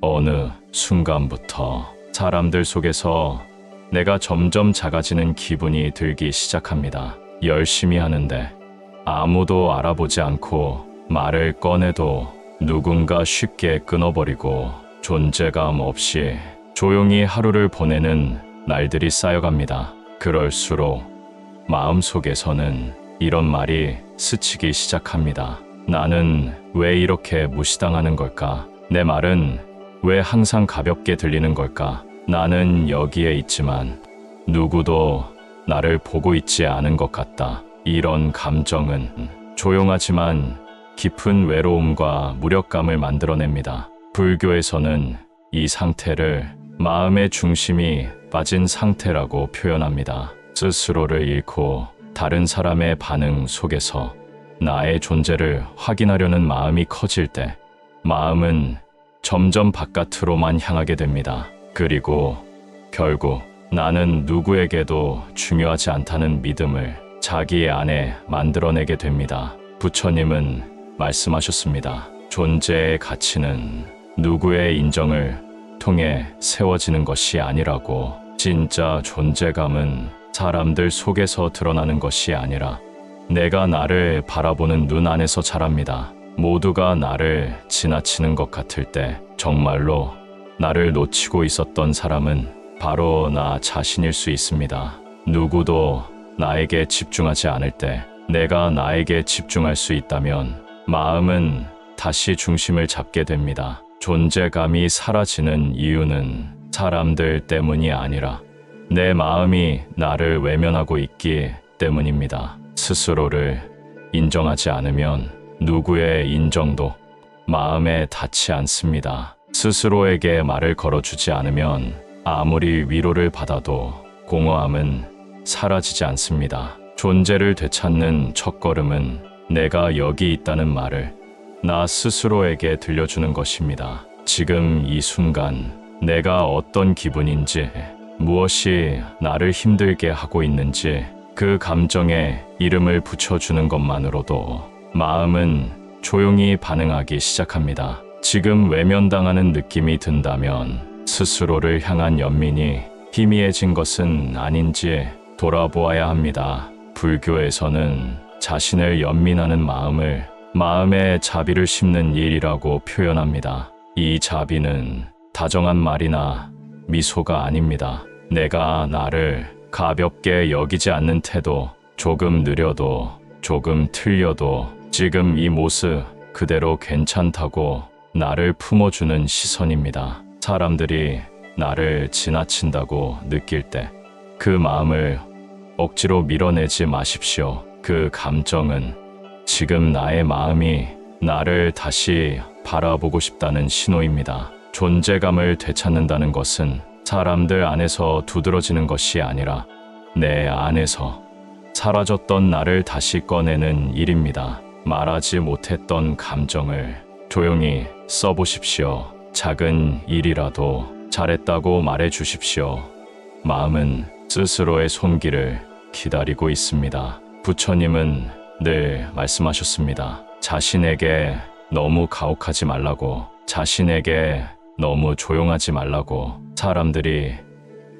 어느 순간부터 사람들 속에서 내가 점점 작아지는 기분이 들기 시작합니다. 열심히 하는데 아무도 알아보지 않고 말을 꺼내도 누군가 쉽게 끊어버리고 존재감 없이 조용히 하루를 보내는 날들이 쌓여갑니다. 그럴수록 마음속에서는 이런 말이 스치기 시작합니다. 나는 왜 이렇게 무시당하는 걸까? 내 말은 왜 항상 가볍게 들리는 걸까? 나는 여기에 있지만 누구도 나를 보고 있지 않은 것 같다. 이런 감정은 조용하지만 깊은 외로움과 무력감을 만들어냅니다. 불교에서는 이 상태를 마음의 중심이 빠진 상태라고 표현합니다. 스스로를 잃고 다른 사람의 반응 속에서 나의 존재를 확인하려는 마음이 커질 때 마음은 점점 바깥으로만 향하게 됩니다. 그리고 결국 나는 누구에게도 중요하지 않다는 믿음을 자기 안에 만들어내게 됩니다. 부처님은 말씀하셨습니다. 존재의 가치는 누구의 인정을 통해 세워지는 것이 아니라고 진짜 존재감은 사람들 속에서 드러나는 것이 아니라 내가 나를 바라보는 눈 안에서 자랍니다. 모두가 나를 지나치는 것 같을 때 정말로 나를 놓치고 있었던 사람은 바로 나 자신일 수 있습니다. 누구도 나에게 집중하지 않을 때 내가 나에게 집중할 수 있다면 마음은 다시 중심을 잡게 됩니다. 존재감이 사라지는 이유는 사람들 때문이 아니라 내 마음이 나를 외면하고 있기 때문입니다. 스스로를 인정하지 않으면 누구의 인정도 마음에 닿지 않습니다. 스스로에게 말을 걸어주지 않으면 아무리 위로를 받아도 공허함은 사라지지 않습니다. 존재를 되찾는 첫걸음은 내가 여기 있다는 말을 나 스스로에게 들려주는 것입니다. 지금 이 순간 내가 어떤 기분인지 무엇이 나를 힘들게 하고 있는지 그 감정에 이름을 붙여주는 것만으로도 마음은 조용히 반응하기 시작합니다. 지금 외면당하는 느낌이 든다면 스스로를 향한 연민이 희미해진 것은 아닌지 돌아보아야 합니다. 불교에서는 자신을 연민하는 마음을 마음에 자비를 심는 일이라고 표현합니다. 이 자비는 다정한 말이나 미소가 아닙니다. 내가 나를 가볍게 여기지 않는 태도, 조금 느려도, 조금 틀려도 지금 이 모습 그대로 괜찮다고 나를 품어주는 시선입니다. 사람들이 나를 지나친다고 느낄 때 그 마음을 억지로 밀어내지 마십시오. 그 감정은 지금 나의 마음이 나를 다시 바라보고 싶다는 신호입니다. 존재감을 되찾는다는 것은 사람들 안에서 두드러지는 것이 아니라 내 안에서 사라졌던 나를 다시 꺼내는 일입니다. 말하지 못했던 감정을 조용히 써보십시오. 작은 일이라도 잘했다고 말해 주십시오. 마음은 스스로의 손길을 기다리고 있습니다. 부처님은 늘 말씀하셨습니다. 자신에게 너무 가혹하지 말라고, 자신에게 너무 조용하지 말라고, 사람들이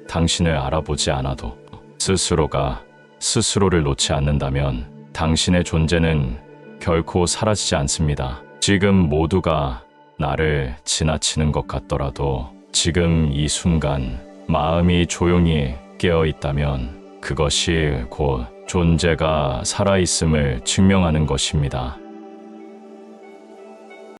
당신을 알아보지 않아도 스스로가 스스로를 놓지 않는다면 당신의 존재는 결코 사라지지 않습니다. 지금 모두가 나를 지나치는 것 같더라도 지금 이 순간 마음이 조용히 깨어 있다면 그것이 곧 존재가 살아있음을 증명하는 것입니다.